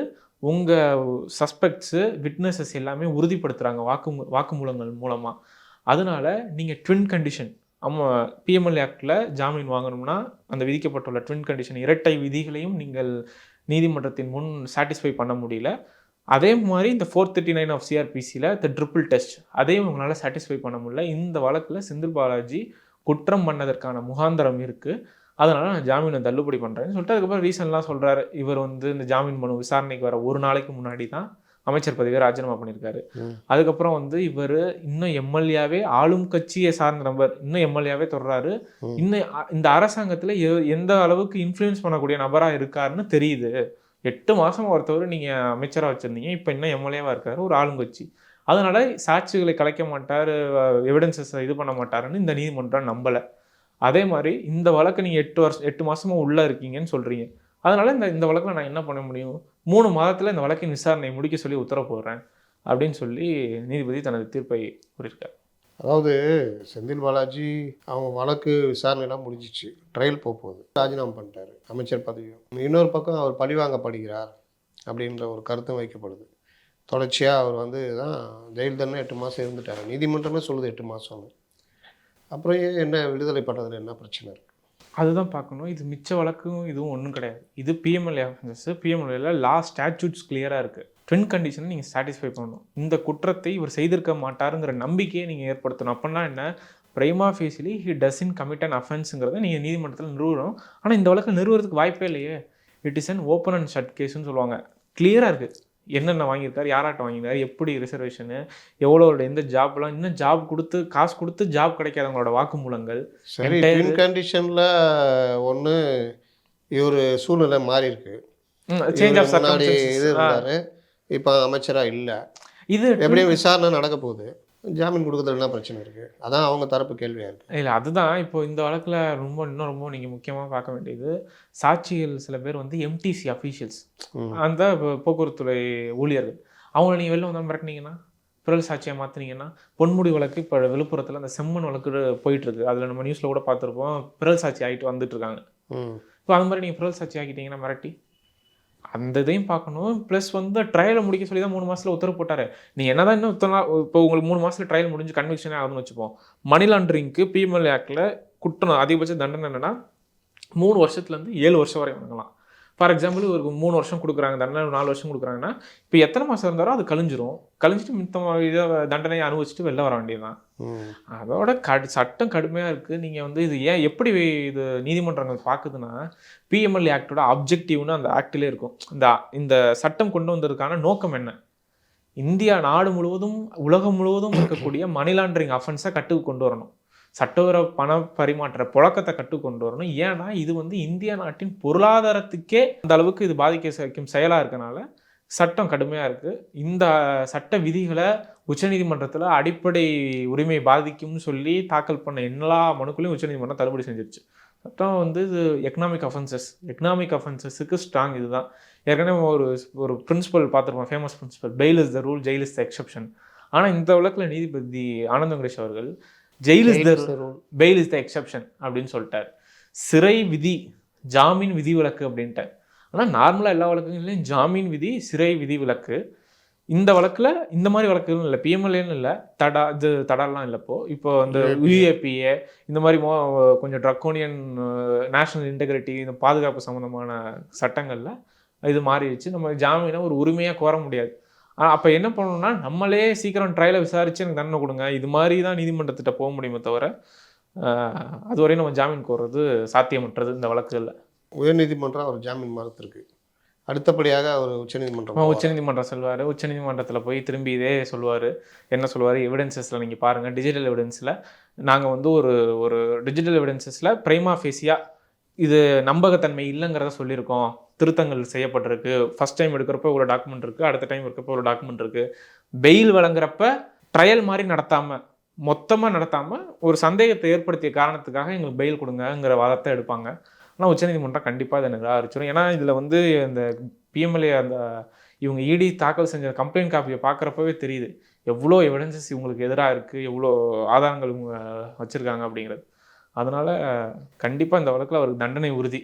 உங்கள் சஸ்பெக்ட்ஸு விட்னஸஸ் எல்லாமே உறுதிப்படுத்துகிறாங்க வாக்கு வாக்குமூலங்கள் மூலமாக அதனால நீங்கள் ட்வின் கண்டிஷன் ஆமாம் பிஎம்எல் ஆக்டில் ஜாமீன் வாங்கணும்னா அந்த விதிக்கப்பட்டுள்ள ட்வின் கண்டிஷன் இரட்டை விதிகளையும் நீங்கள் நீதிமன்றத்தின் முன் சாட்டிஸ்ஃபை பண்ண முடியல. அதே மாதிரி இந்த ஃபோர் தேர்ட்டி நைன் ஆஃப் சிஆர்பிசியில் த ட்ரிபிள் டெஸ்ட் அதையும் உங்களால் சாட்டிஸ்ஃபை பண்ண முடியல. இந்த வழக்கில் செந்தில் பாலாஜி குற்றம் பண்ணதற்கான முகாந்திரம் இருக்குது அதனால் நான் ஜாமீனை தள்ளுபடி பண்ணுறேன்னு சொல்லிட்டு அதுக்கப்புறம் ரீசன்லாம் சொல்கிறாரு இவர் வந்து இந்த ஜாமீன் மனு விசாரணைக்கு வர ஒரு நாளைக்கு முன்னாடி தான் அமைச்சர் பதவியை ராஜினாமா பண்ணியிருக்காரு. அதுக்கப்புறம் வந்து இவர் இன்னும் எம்எல்ஏவே ஆளும் கட்சியை சார்ந்த நபர் இன்னும் எம்எல்ஏவே தொடர்றாரு. இன்னும் இந்த அரசாங்கத்தில் எந்த அளவுக்கு இன்ஃப்ளூயன்ஸ் பண்ணக்கூடிய நபராக இருக்காருன்னு தெரியுது. எட்டு மாசம் ஒருத்தவர் நீங்கள் அமைச்சராக வச்சுருந்தீங்க இப்போ இன்னும் எம்எல்ஏவாக இருக்காரு ஒரு ஆளுங்கட்சி அதனால சாட்சிகளை கலைக்க மாட்டார் எவிடன்சஸ் இது பண்ண மாட்டாருன்னு இந்த நீதிமன்றம் நம்பலை. அதே மாதிரி இந்த வழக்கு நீங்கள் எட்டு வருஷம் எட்டு மாதமாக உள்ளே இருக்கீங்கன்னு சொல்கிறீங்க அதனால் இந்த இந்த வழக்கில் நான் என்ன பண்ண முடியும்? மூணு மாதத்தில் இந்த வழக்கின் விசாரணை முடிக்க சொல்லி உத்தரவு போடுறேன் அப்படின்னு சொல்லி நீதிபதி தனது தீர்ப்பை கூறியிருக்கார். அதாவது செந்தில் பாலாஜி அவங்க வழக்கு விசாரணைலாம் முடிஞ்சிச்சு. ட்ரையல் போகுது ராஜினாமா பண்ணிட்டாரு அமைச்சர் பதவியும். இன்னொரு பக்கம் அவர் பழிவாங்கப்படுகிறார் அப்படின்ற ஒரு கருத்தும் வைக்கப்படுது. தொடர்ச்சியாக அவர் வந்து தான் ஜெயில் தண்டனை எட்டு மாதம் இருந்துட்டார். நீதிமன்றமே சொல்லுது எட்டு மாதம்னு அப்புறம் ஏன் என்ன விடுதலை பண்ணுறதுல என்ன பிரச்சனை இருக்குது அதுதான் பார்க்கணும். இது மிச்ச வழக்கும் இதுவும் ஒன்றும் கிடையாது. இது பிஎம்எல்ஏ ஆஃபீஸஸ் பிஎம்எல்ஏல லா ஸ்டாட்யூட்ஸ் கிளியராக இருக்குது ட்வின் கண்டிஷனை நீங்கள் சாட்டிஸ்ஃபை பண்ணணும். இந்த குற்றத்தை இவர் செய்திருக்க மாட்டாருங்கிற நம்பிக்கையை நீங்கள் ஏற்படுத்தணும். அப்படின்னா என்ன? Prima facie he doesn't commit and அஃபென்ஸுங்கிறத நீங்கள் நீதிமன்றத்தில் நிறுவனம் ஆனால் இந்த வழக்கு நிறுவறதுக்கு வாய்ப்பே இல்லையே. It is an open and shut கேஸ்ன்னு சொல்லுவாங்க. கிளியராக இருக்குது என்னென்ன வாங்கியிருக்காரு யாராட்ட வாங்கியிருக்காரு எப்படி ரிசர்வேஷனு எவ்வளோ எந்த ஜாப்லாம் இன்னும் ஜாப் கொடுத்து காசு கொடுத்து ஜாப் கிடைக்காதவங்களோட வாக்குமூலங்கள் சரி கண்டிஷனில் ஒன்று இவர் சூழ்நிலை மாறி இருக்கு சேஞ்ச் ஆஃப் இது இருந்தாரு இப்போ அமைச்சரா இல்லை. இது எப்படியும் விசாரணை நடக்க போகுது. ஜாமீன் கொடுக்கறதுல என்ன பிரச்சனை இருக்கு? அதான் அவங்க தரப்பு கேள்வியா இருக்கு. இல்லை அதுதான். இப்போ இந்த வழக்கில் ரொம்ப இன்னும் ரொம்ப நீங்கள் முக்கியமாக பார்க்க வேண்டியது சாட்சிகள் சில பேர் வந்து எம்டிசி அஃபீஷியல்ஸ். அந்த போக்குவரத்துறை ஊழியர்கள். அவங்கள நீங்கள் வெளில வந்து மிரட்டினீங்கன்னா பிறல் சாட்சியாக மாற்றினீங்கன்னா பொன்முடி வழக்கு இப்போ விழுப்புரத்தில் அந்த செம்மண் வழக்கு போயிட்டு இருக்கு அதில் நம்ம நியூஸில் கூட பார்த்துருப்போம். பிறல் சாட்சி ஆகிட்டு வந்துட்டு இருக்காங்க. ம். இப்போ அது மாதிரி நீங்கள் பிறல் சாட்சி ஆக்கிட்டீங்கன்னா மிரட்டி அந்த இதையும் பார்க்கணும். ப்ளஸ் வந்து ட்ரையலை முடிக்க சொல்லி தான் மூணு மாதத்தில் உத்தரவு போட்டார். நீ என்னதான் இன்னும் இத்தனை இப்போ உங்களுக்கு மூணு மாதத்தில் ட்ரையல் முடிஞ்சு கன்விக்ஷனே ஆகுதுன்னு வச்சுப்போம். மணி லாண்டரிங்க்கு பிஎம்எல் ஆக்டில் குற்றம் அதிகபட்ச தண்டனை என்னென்னா மூணு வருஷத்துலேருந்து ஏழு வருஷம் வரை வாங்கலாம் ஃபார் எக்ஸாம்பிள் ஒரு மூணு வருஷம் கொடுக்குறாங்க தண்டனை நாலு வருஷம் கொடுக்குறாங்கன்னா இப்போ எத்தனை மாதம் இருந்தாரோ அது கழிஞ்சிரும். கழிஞ்சிட்டு மித்த இதை தண்டனையை அனுபவிச்சுட்டு வெளில வர வேண்டியதுதான். அதோட கடு சட்டம் கடுமையாக இருக்குது நீங்கள் வந்து இது ஏன் எப்படி இது நீதிமன்றங்கள் பார்க்குதுன்னா பிஎம்எல்ஏ ஆக்டோட அப்ஜெக்டிவ்னு அந்த ஆக்டிலே இருக்கும். இந்த இந்த சட்டம் கொண்டு வந்ததுக்கான நோக்கம் என்ன? இந்தியா நாடு முழுவதும் உலகம் முழுவதும் இருக்கக்கூடிய மணி லாண்டரிங் அஃபென்ஸை கட்டுக்கு கொண்டு வரணும். சட்டவிர பண பரிமாற்ற புழக்கத்தை கட்டுக்கொண்டு வரணும். ஏன்னா இது வந்து இந்திய நாட்டின் பொருளாதாரத்துக்கே அந்த அளவுக்கு இது பாதிக்க வைக்கும் செயலாக இருக்கனால சட்டம் கடுமையாக இருக்குது இந்த சட்ட விதிகளை உச்சநீதிமன்றத்தில் அடிப்படை உரிமை பாதிக்கும்னு சொல்லி தாக்கல் பண்ண எல்லா மனுக்களையும் உச்சநீதிமன்றம் தள்ளுபடி செஞ்சிருச்சு. சட்டம் வந்து இது எக்கனாமிக் அஃபென்சஸ் எக்கனாமிக் அஃபென்சஸுக்கு ஸ்ட்ராங் இதுதான். ஏற்கனவே ஒரு ஒரு பிரின்சிபல் பார்த்துருப்போம் famous principle bail is the rule jail is the exception ஆனால் இந்த வழக்கில் நீதிபதி ஆனந்த அவர்கள் jail is the bail is the exception அப்படின்னு சொல்லிட்டார். சிறை விதி ஜாமீன் விதி விலக்கு அப்படின்ட்டார். ஆனால் நார்மலாக எல்லா வழக்குகள்லையும் ஜாமீன் விதி சிறை விதி விலக்கு. இந்த வழக்கில் இந்த மாதிரி வழக்குகளும் இல்லை. பிஎம்எல்ஏன்னு இல்லை. தடா இது தடாலாம் இல்லை இப்போ. இப்போ இந்த யூஏபிஏ இந்த மாதிரி மோ கொஞ்சம் ட்ரக்கோனியன் நேஷனல் இன்டெகிரிட்டி இந்த பாதுகாப்பு சம்மந்தமான சட்டங்களில் இது மாறிடுச்சு. நம்ம ஜாமீனை ஒரு உரிமையாக கோர முடியாது. அப்போ என்ன பண்ணணும்னா நம்மளே சீக்கிரம் ட்ரையலை விசாரித்து எனக்கு தண்டனை கொடுங்க. இது மாதிரி தான் நீதிமன்றத்திட்ட போக முடியுமே தவிர அதுவரையும் நம்ம ஜாமீன் கோர்றது சாத்தியமற்றது இந்த வழக்குகளில். உயர்நீதிமன்றம் அவர் ஜாமீன் மறுத்திருக்கு. அடுத்தபடியாக அவர் உச்சநீதிமன்றம் உச்சநீதிமன்றம் சொல்வார். உச்சநீதிமன்றத்தில் போய் திரும்பி இதே சொல்லுவார் என்ன சொல்லுவார் எவிடன்சஸில் நீங்கள் பாருங்கள் டிஜிட்டல் எவிடன்ஸில் நாங்கள் வந்து ஒரு ஒரு டிஜிட்டல் எவிடன்சஸில் ப்ரைமா ஃபேஸியாக இது நம்பகத்தன்மை இல்லைங்கிறத சொல்லியிருக்கோம். திருத்தங்கள் செய்யப்பட்டிருக்கு. ஃபர்ஸ்ட் டைம் எடுக்கிறப்ப ஒரு டாக்குமெண்ட் இருக்குது அடுத்த டைம் எடுக்கிறப்ப ஒரு டாக்குமெண்ட் இருக்குது பெயில் வழங்குறப்ப ட்ரையல் மாதிரி நடத்தாமல் மொத்தமாக நடத்தாமல் ஒரு சந்தேகத்தை ஏற்படுத்திய காரணத்துக்காக எங்களுக்கு பெயில் கொடுங்கங்கிற வாதத்தை எடுப்பாங்க. ஆனால் உச்சநீதிமன்றம் கண்டிப்பாக இதை நிராகரிச்சிடும் ஏன்னா இதில் வந்து இந்த பிஎம்எல்ஏ அந்த இவங்க இடி தாக்கல் செஞ்ச கம்ப்ளைண்ட் காப்பியை பார்க்குறப்பவே தெரியுது. எவ்வளோ எவிடன்சஸ் இவங்களுக்கு எதிராக இருக்குது எவ்வளோ ஆதாரங்கள் இவங்க வச்சுருக்காங்க அப்படிங்கிறது. அதனால் கண்டிப்பாக இந்த வழக்கில் அவருக்கு தண்டனை உறுதி.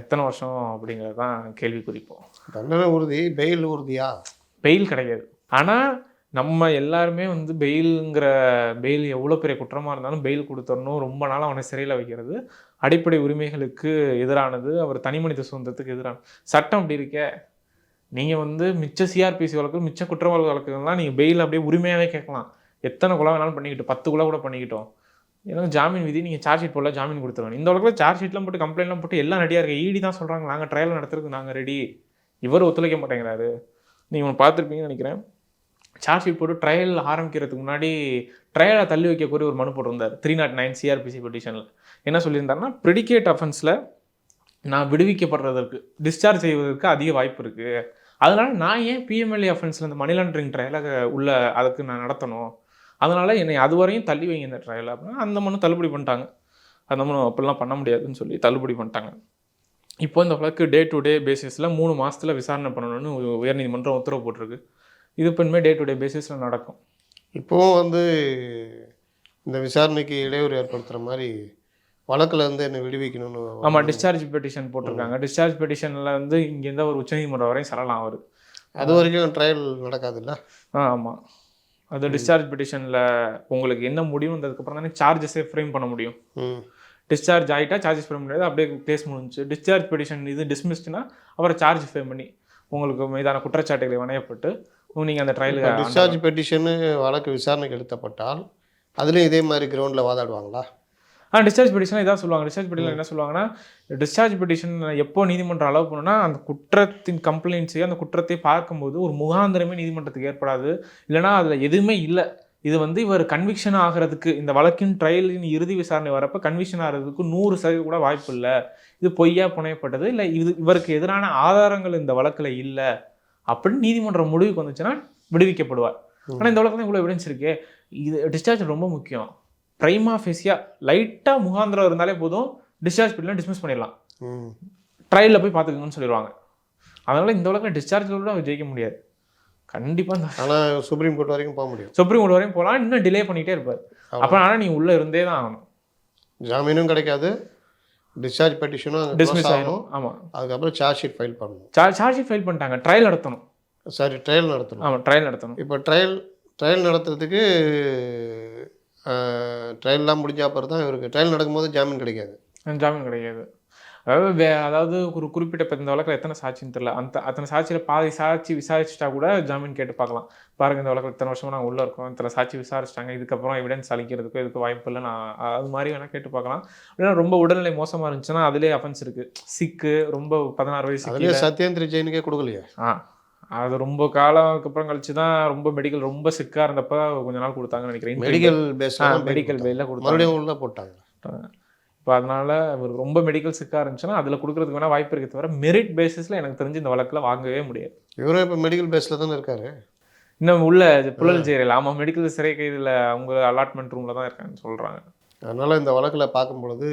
எத்தனை வருஷம் அப்படிங்கிறது தான் கேள்வி குறிப்போம் தண்டனை உறுதி பெயில் உறுதியா? பெயில் கிடையாது. ஆனால் நம்ம எல்லாருமே வந்து பெயிலுங்கிற பெயில் எவ்வளோ பெரிய குற்றமாக இருந்தாலும் பெயில் கொடுத்துடணும் ரொம்ப நாள் அவனை சிறையில் வைக்கிறது அடிப்படை உரிமைகளுக்கு எதிரானது அவர் தனி மனித சுதந்திரத்துக்கு எதிரானது சட்டம் அப்படி இருக்கே. நீங்கள் வந்து மிச்ச சிஆர்பிசி வழக்கு மிச்ச குற்றவாளி வழக்குகள்லாம் நீங்கள் பெயில் அப்படியே உரிமையாகவே கேட்கலாம். எத்தனை கொலை வேணாலும் பண்ணிக்கிட்டோம் பத்து கொலை கூட பண்ணிக்கிட்டோம். ஏன்னா ஜாமீன் விதி நீங்கள் சார்ஜ் ஷீட் போடல ஜாமீன் கொடுத்துருவாங்க இந்த வழக்கில் சார்ஜ் ஷீட்லாம் போட்டு கம்ப்ளைண்ட்லாம் போட்டு எல்லாம் ரெடியாக இருக்கு. ஈடி தான் சொல்கிறாங்க நாங்கள் ட்ரையல் நடத்துறதுக்கு நாங்கள் ரெடி இவர் ஒத்துழைக்க மாட்டேங்கிறாரு. நீங்கள் ஒன்று பார்த்துருப்பீங்கன்னு நினைக்கிறேன். சார்ஜ் ஷீட் போட்டு ட்ரையல் ஆரம்பிக்கிறதுக்கு முன்னாடி ட்ரையலை தள்ளி வைக்கக்கூடிய ஒரு மனு போட்டிருந்தார். த்ரீ நாட் நைன் சிஆர்பிசி பெட்டிஷனில் என்ன சொல்லியிருந்தாருன்னா ப்ரிடிகேட் அஃபென்ஸில் நான் விடுவிக்கப்படுறதற்கு டிஸ்சார்ஜ் செய்வதற்கு அதிக வாய்ப்பு இருக்குது அதனால் நான் ஏன் பிஎம்எல்ஏ அஃபென்ஸில் இந்த மணி லாண்டரிங் ட்ரையலை உள்ள அதுக்கு நான் நடத்தணும்? அதனால என்னை அது வரையும் தள்ளி வைங்க இந்த ட்ரையல் அப்படின்னா. அந்த மனு தள்ளுபடி பண்ணிட்டாங்க. அந்த மனு அப்படிலாம் பண்ண முடியாதுன்னு சொல்லி தள்ளுபடி பண்ணிட்டாங்க. இப்போ இந்த வழக்கு டே டு டே பேசிஸில் மூணு மாசத்துல விசாரணை பண்ணணும்னு உயர்நீதிமன்றம் உத்தரவு போட்டிருக்கு. இது பின்மே டே டு டே பேசிஸில் நடக்கும். இப்போவும் வந்து இந்த விசாரணைக்கு இடையூறு ஏற்படுத்துகிற மாதிரி வழக்குல இருந்து என்னை விடுவிக்கணும்னு ஆமாம் டிஸ்சார்ஜ் பெட்டிஷன் போட்டிருக்காங்க. டிஸ்சார்ஜ் பெட்டிஷனில் வந்து இங்கேருந்து ஒரு உச்சநீதிமன்றம் வரையும் செல்லலாம் அவர். அது வரைக்கும் ட்ரையல் நடக்காதுல்ல? ஆ ஆமாம் அது டிஸ்சார்ஜ் பெட்டிஷனில் உங்களுக்கு என்ன முடியுன்றதுக்கப்புறம் தானே சார்ஜஸே ஃப்ரேம் பண்ண முடியும். டிஸ்சார்ஜ் ஆகிட்டா சார்ஜஸ் ஃப்ரேம் முடியாது அப்படியே கேஸ் முடிஞ்சு டிஸ்சார்ஜ் பெட்டிஷன் இது டிஸ்மிஸ்ட்னா அவரை சார்ஜ் ஃப்ரேம் பண்ணி உங்களுக்கு மீதான குற்றச்சாட்டுகளை வணையப்பட்டு நீங்கள் அந்த ட்ரையலுக்கு டிஸ்சார்ஜ் பெட்டிஷனு வழக்கு விசாரணைக்கு எடுத்தப்பட்டால் அதுலேயும் இதே மாதிரி கிரவுண்டில் வாதாடுவாங்களா? ஆ டிஸ்சார்ஜ் பெட்டிஷன் இதான் சொல்லுவாங்க. டிஸ்சார்ஜ் பெட்டிஷன் என்ன சொல்லுவாங்கன்னா டிஸ்சார்ஜ் பெட்டிஷன் எப்போ நீதிமன்றம் அலோவ் பண்ணுன்னா அந்த குற்றத்தின் கம்ப்ளைண்ட்ஸையும் அந்த குற்றத்தை பார்க்கும்போது ஒரு முகாந்திரமே நீதிமன்றத்துக்கு ஏற்படாது. இல்லைனா அதில் எதுவுமே இல்லை. இது வந்து இவர் கன்விக்ஷன் ஆகிறதுக்கு இந்த வழக்கின் ட்ரையலின் இறுதி விசாரணை வரப்போ கன்விக்ஷன் ஆகிறதுக்கு நூறு சதவீதம் கூட வாய்ப்பு இல்லை. இது பொய்யா புனையப்பட்டது? இல்லை இது இவருக்கு எதிரான ஆதாரங்கள் இந்த வழக்கில் இல்லை அப்படின்னு நீதிமன்றம் முடிவுக்கு வந்துச்சுன்னா விடுவிக்கப்படுவார். ஆனால் இந்த வழக்கில் இவ்வளோ எவிடன்ஸ் இருக்கே. இது டிஸ்சார்ஜ் ரொம்ப முக்கியம். ப்ரைமா ஃபேஸியா லைட்டாக முகாந்திரம் இருந்தாலே போதும் டிஸ்சார்ஜ் பண்ணலாம் டிஸ்மிஸ் பண்ணிடலாம். ம். ட்ரையலில் போய் பார்த்துக்கோங்கன்னு சொல்லிடுவாங்க. அதனால இந்த வழக்கில் டிஸ்சார்ஜில் கூட அவர் ஜெயிக்க முடியாது. கண்டிப்பாக ஆனால் சுப்ரீம் கோர்ட் வரைக்கும் போக முடியும். சுப்ரீம் கோர்ட் வரையும் போகலாம். இன்னும் டிலே பண்ணிகிட்டே இருப்பார். அப்புறம் ஆனால் நீ உள்ளே இருந்தே தான் ஆகணும். ஜாமீனும் கிடைக்காது. டிஸ்சார்ஜ் பெட்டிஷனும் டிஸ்மிஸ் ஆகணும். ஆமாம் அதுக்கப்புறம் சார்ஜ் ஷீட் ஃபைல் பண்ணணும். சார்ஜ் சார்ஜ் ஷீட் ஃபைல் பண்ணிட்டாங்க. ட்ரையல் நடத்தணும். சரி ட்ரையல் நடத்தணும். ஆமாம் ட்ரையல் நடத்தணும். இப்போ ட்ரையல் ட்ரையல் நடத்துறதுக்கு ட்ரையல்லாம் முடிஞ்ச அப்புறம் தான் இவருக்கு. ட்ரையல் நடக்கும்போது ஜாமீன் கிடைக்காது. ஜாமீன் கிடையாது அதாவது வே அதாவது ஒரு குறிப்பிட்ட இப்ப இந்த வழக்கில் எத்தனை சாட்சின்னு தெரியல. அந்த அத்தனை சாட்சியில் பாதி சாட்சி விசாரிச்சுட்டா கூட ஜாமீன் கேட்டு பார்க்கலாம். பாருங்க இந்த வழக்கில் இத்தனை வருஷமா நாங்கள் உள்ளே இருக்கோம். இத்தனை சாட்சி விசாரிச்சிட்டாங்க. இதுக்கப்புறம் எவிடன்ஸ் அளிக்கிறதுக்கு இதுக்கு வாய்ப்பு இல்லை நான் அது மாதிரி வேணால் கேட்டு பார்க்கலாம். இல்லைன்னா ரொம்ப உடல்நிலை மோசமாக இருந்துச்சுன்னா அதிலே அஃபென்ஸ் இருக்குது சிக்கு ரொம்ப பதினாறு வயசு. சத்யேந்திர ஜெயினுக்கே கொடுக்கலையே? ஆ. அது ரொம்ப காலம்க்கு அப்புறம் கழிச்சு தான் ரொம்ப மெடிக்கல் ரொம்ப சிக்கா இருந்தப்ப கொஞ்ச நாள் கொடுத்தாங்கன்னு நினைக்கிறேன். மெடிக்கல் பேஸ்ட் மெடிக்கல் பெயில கொடுத்தாங்க. மறுபடியும் உள்ள போட்டாங்க. இப்போ அதனால ஒரு ரொம்ப மெடிக்கல் சிக்கா இருந்துச்சுன்னா அதுல கொடுக்கறதுக்கு வேணா வாய்ப்பு இருக்கே தவிர மெரிட் பேசிஸ்ல எனக்கு தெரிஞ்சு இந்த வழக்குல வாங்கவே முடியாது. இவரும் இப்போ மெடிக்கல் பேஸில் தானே இருக்காரு? இன்னும் உள்ள புழல் ஜெயில ஆமா மெடிக்கல் சிறை கைதுல அவங்க அலாட்மெண்ட் ரூம்ல தான் இருக்காங்கன்னு சொல்றாங்க. அதனால் இந்த வழக்கில் பார்க்கும் பொழுது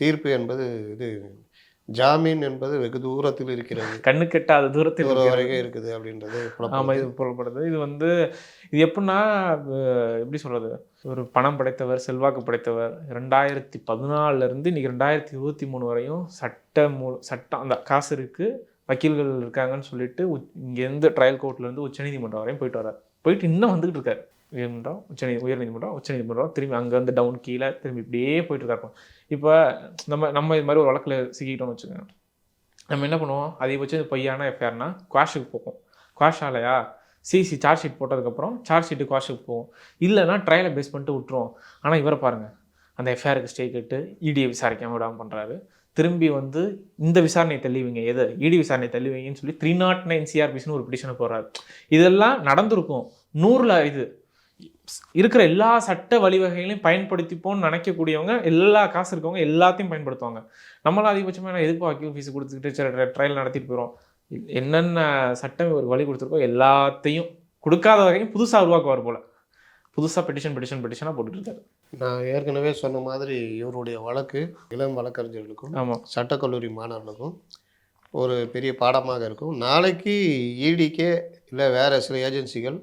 தீர்ப்பு என்பது இது ஜாமீன் என்பது வெகு தூரத்தில் இருக்கிறது. கண்ணு கெட்டாத தூரத்தில். வரைக்கும் இருக்குது அப்படின்றது புலப்படுது. ஆமா இது புலப்படுது. இது வந்து இது எப்படின்னா எப்படி சொல்றது? ஒரு பணம் படைத்தவர் செல்வாக்கு படைத்தவர் ரெண்டாயிரத்தி பதினாலுல இருந்து இன்னைக்கு ரெண்டாயிரத்தி இருபத்தி மூணு வரையும் சட்ட மூ சட்டம் அந்த காசு இருக்கு வக்கீல்கள் இருக்காங்கன்னு சொல்லிட்டு உச்- இங்க இருந்து ட்ரையல் கோர்ட்ல இருந்து உச்சநீதிமன்றம் வரையும் போயிட்டு வர்றாரு. போயிட்டு இன்னும் வந்துகிட்டு இருக்காரு. உயர்நீதிமன்றம் உச்சநீ உயர்நீதிமன்றம் உச்சநீதிமன்றம் திரும்பி அங்கேருந்து டவுன் கீழே திரும்பி இப்படியே போயிட்டு இருக்காரு. இப்போ நம்ம நம்ம இது மாதிரி ஒரு வழக்கில் சிக்கிக்கிட்டோம்னு வச்சுக்கோங்க. நம்ம என்ன பண்ணுவோம்? அதிகபட்சம் இது பொய்யான எஃப்ஐஆர்னா குவாஷுக்கு போகும். குவாஷ் ஆலையா? சிசி சார்ஜ் ஷீட் போட்டதுக்கப்புறம் சார்ஜ் ஷீட்டு குவாஷுக்கு போகும். இல்லைன்னா ட்ரையலை பேஸ் பண்ணிட்டு விட்டுருவோம். ஆனால் இவரை பாருங்கள் அந்த எஃப்ஐஆருக்கு ஸ்டே கேட்டு இடியை விசாரிக்காமல் விடாமல் பண்ணுறாரு திரும்பி வந்து இந்த விசாரணையை தள்ளிவிங்க. எது? இடி விசாரணை தள்ளிவிங்கன்னு சொல்லி த்ரீ நாட் நைன் சிஆர்பிஸ்னு ஒரு பிடிஷனை போடுறாரு. இதெல்லாம் நடந்திருக்கும். நூறில் இது இருக்கிற எல்லா சட்ட வழிவகைகளையும் பயன்படுத்திப்போம்னு நினைக்கக்கூடியவங்க எல்லா காசு இருக்கவங்க எல்லாத்தையும் பயன்படுத்துவாங்க. நம்மளாம் அதிகபட்சமாக நான் எதுக்கு வக்கீல் ஃபீஸ் கொடுத்துக்கிட்டு ட்ரையல் நடத்திட்டு போயிடும் என்னென்ன சட்டம் ஒரு வழி கொடுத்துருக்கோ எல்லாத்தையும் கொடுக்காத வகையும் புதுசாக உருவாக்குவார் போல. புதுசாக பெட்டிஷன் பெட்டிஷன் பெட்டிஷனாக போட்டுட்டு இருக்காரு நான் ஏற்கனவே சொன்ன மாதிரி இவருடைய வழக்கு இளம் வழக்கறிஞர்களுக்கும் ஆமாம் சட்டக்கல்லூரி மாணவர்களுக்கும் ஒரு பெரிய பாடமாக இருக்கும். நாளைக்கு இடிக்கே இல்லை வேற சில ஏஜென்சிகள்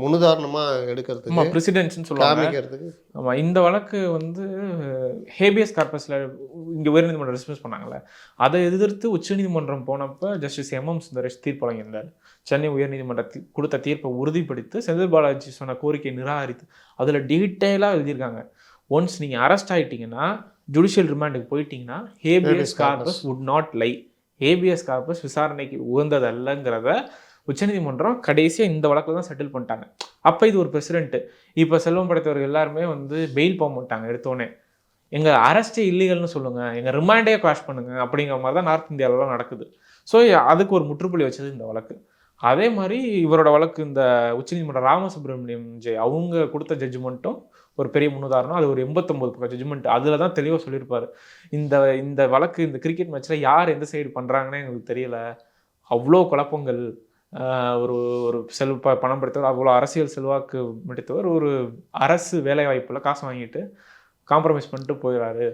முன்னுதாரணமாக எடுக்கிறதுக்கு பிரசிடென்ட்ஸ்னு சொல்லுவாங்க. காமிக்கிறதுக்கு. ஆமாம் இந்த வழக்கு வந்து ஹேபியஸ் கார்பஸில் இங்கே உயர்நீதிமன்றம் டிஸ்மிஸ் பண்ணாங்கல்ல. அதை எதிர்த்து உச்சநீதிமன்றம் போனப்போ ஜஸ்டிஸ் எம் எம் சுந்தரேஷ் தீர்ப்பு வழங்கியிருந்தார். சென்னை உயர்நீதிமன்ற கொடுத்த தீர்ப்பை உறுதிப்படுத்தி செந்தில் பாலாஜி சொன்ன கோரிக்கையை நிராகரித்து அதில் டீட்டெயிலாக எழுதியிருக்காங்க. ஒன்ஸ் நீங்கள் அரெஸ்ட் ஆகிட்டீங்கன்னா ஜுடிஷியல் ரிமாண்டுக்கு போயிட்டீங்கன்னா habeas. Corpus would not lie habeas corpus விசாரணைக்கு உகந்ததல்லங்கிறத உச்சநீதிமன்றம் கடைசியாக இந்த வழக்கில் தான் செட்டில் பண்ணிட்டாங்க. அப்போ இது ஒரு பிரசிடென்ட்டு இப்போ செல்வம் படைத்தவர்கள் எல்லாருமே வந்து பெயில் போக மாட்டாங்க எடுத்தோடனே எங்கள் அரஸ்டே இல்லீகல்னு சொல்லுங்கள் எங்கள் ரிமாண்டே கிராஷ் பண்ணுங்கள் அப்படிங்கிற மாதிரி தான் நார்த் இந்தியாவிலலாம் நடக்குது. ஸோ அதுக்கு ஒரு முற்றுப்புள்ளி வச்சது இந்த வழக்கு. அதே மாதிரி இவரோட வழக்கு இந்த உச்சநீதிமன்றம் ராமசுப்ரமணியம் ஜெய் அவங்க கொடுத்த ஜட்ஜ்மெண்ட்டும் ஒரு பெரிய முன்னுதாரணம். அது ஒரு எண்பத்தொம்பது பக்கம் ஜட்ஜ்மெண்ட் அதில் தான் தெளிவாக சொல்லியிருப்பாரு. இந்த இந்த வழக்கு இந்த கிரிக்கெட் மேட்ச்சில் யார் எந்த சைடு பண்ணுறாங்கன்னே எங்களுக்கு தெரியல. அவ்வளோ குழப்பங்கள். ஒரு ஒரு செல் ப பணம் படைத்தவர் அவ்வளோ அரசியல் செல்வாக்கு முடித்தவர் ஒரு அரசு வேலை வாய்ப்பில் காசு வாங்கிட்டு காம்ப்ரமைஸ் பண்ணிட்டு போயிடுறாரு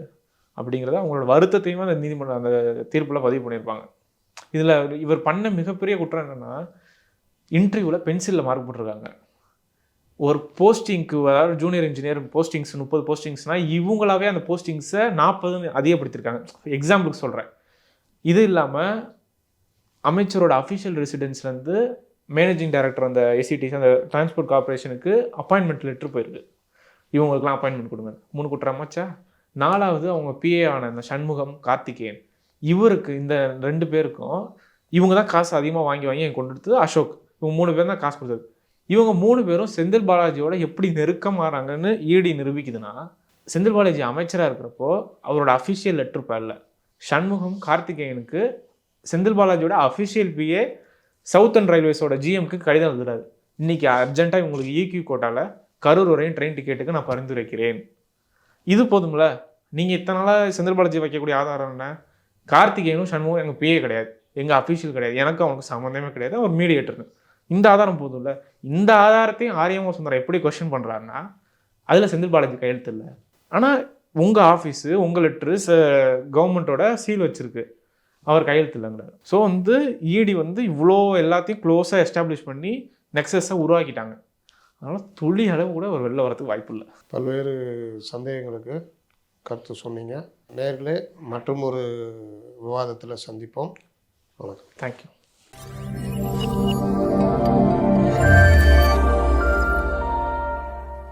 அப்படிங்கிறத அவங்களோட வருத்தத்தையும் அந்த நீதிமன்றம் அந்த தீர்ப்பில் பதிவு பண்ணியிருப்பாங்க. இதில் இவர் பண்ண மிகப்பெரிய குற்றம் என்னென்னா இன்டர்வியூவில் பென்சிலில் மார்க் போட்டிருக்காங்க. ஒரு போஸ்டிங்க்கு அதாவது ஜூனியர் இன்ஜினியர் போஸ்டிங்ஸ் முப்பது போஸ்டிங்ஸ்னால் இவங்களாவே அந்த போஸ்டிங்ஸை நாற்பதுன்னு அதிகப்படுத்தியிருக்காங்க. எக்ஸாம்பிளுக்கு சொல்கிறேன் இது இல்லாமல் அமைச்சரோட அஃபிஷியல் ரெசிடென்ஸ்லேருந்து மேனேஜிங் டைரக்டர் அந்த ஏசிடிசி அந்த டிரான்ஸ்போர்ட் கார்பரேஷனுக்கு அப்பாயின்மெண்ட் லெட்ரு போயிருக்கு. இவங்களுக்குலாம் அப்பாயின்மெண்ட் கொடுங்க. மூணு குற்றமாச்சா நாலாவது அவங்க பிஏ ஆன அந்த சண்முகம் கார்த்திகேயன் இவருக்கு இந்த ரெண்டு பேருக்கும் இவங்க தான் காசு அதிகமாக வாங்கி வாங்கி எனக்கு கொண்டு கொடுத்தது அசோக். இவங்க மூணு பேர் தான் காசு கொடுத்தது. இவங்க மூணு பேரும் செந்தில் பாலாஜியோட எப்படி நெருக்கமாகறாங்கன்னு ஈடி நிரூபிக்குதுன்னா செந்தில் பாலாஜி அமைச்சராக இருக்கிறப்போ அவரோட அஃபிஷியல் லெட்ரு பேரில் சண்முகம் கார்த்திகேயனுக்கு செந்தில் பாலாஜியோட அஃபிஷியல் பிஏ சவுத்தன் ரயில்வேஸோட ஜிஎம்க்கு கடிதம் எழுதுறாரு. இன்னைக்கு அர்ஜென்ட்டாக உங்களுக்கு ஈக்யூ கோட்டாவில் கரூர் வரையும் ட்ரெயின் டிக்கெட்டுக்கு நான் பரிந்துரைக்கிறேன். இது போதும்ல? நீங்கள் இத்தனை நாளாக செந்தில் பாலாஜி வைக்கக்கூடிய ஆதாரம் என்ன? கார்த்திகேயனும் சண்முகம் எங்கள் பிஏ கிடையாது. எங்கள் அஃபீஷியல் கிடையாது. எனக்கு அவனுக்கு சம்மந்தமே கிடையாது. ஒரு மீடியேட்டர்னு இந்த ஆதாரம் போதும்ல? இந்த ஆதாரத்தையும் ஆரியமோ சுந்தரம் எப்படி கொஸ்டின் பண்ணுறாருன்னா அதில் செந்தில் பாலாஜி கையெழுத்து இல்லை. ஆனால் உங்கள் ஆஃபீஸு உங்கள் லெட்ரு கவர்மெண்ட்டோட சீல் வச்சுருக்கு. அவர் கையெழுத்து இல்லைங்கிறார். ஸோ வந்து இடி வந்து இவ்வளோ எல்லாத்தையும் க்ளோஸாக எஸ்டாப்ளிஷ் பண்ணி நெக்ஸஸை உருவாக்கிட்டாங்க. அதனால் துளி அளவு கூட அவர் வெளில வரதுக்கு வாய்ப்பு இல்லை. பல்வேறு சந்தேகங்களுக்கு கருத்து சொன்னீங்க. நேர்களே மற்றும் ஒரு விவாதத்தில் சந்திப்போம். வணக்கம். தேங்க்யூ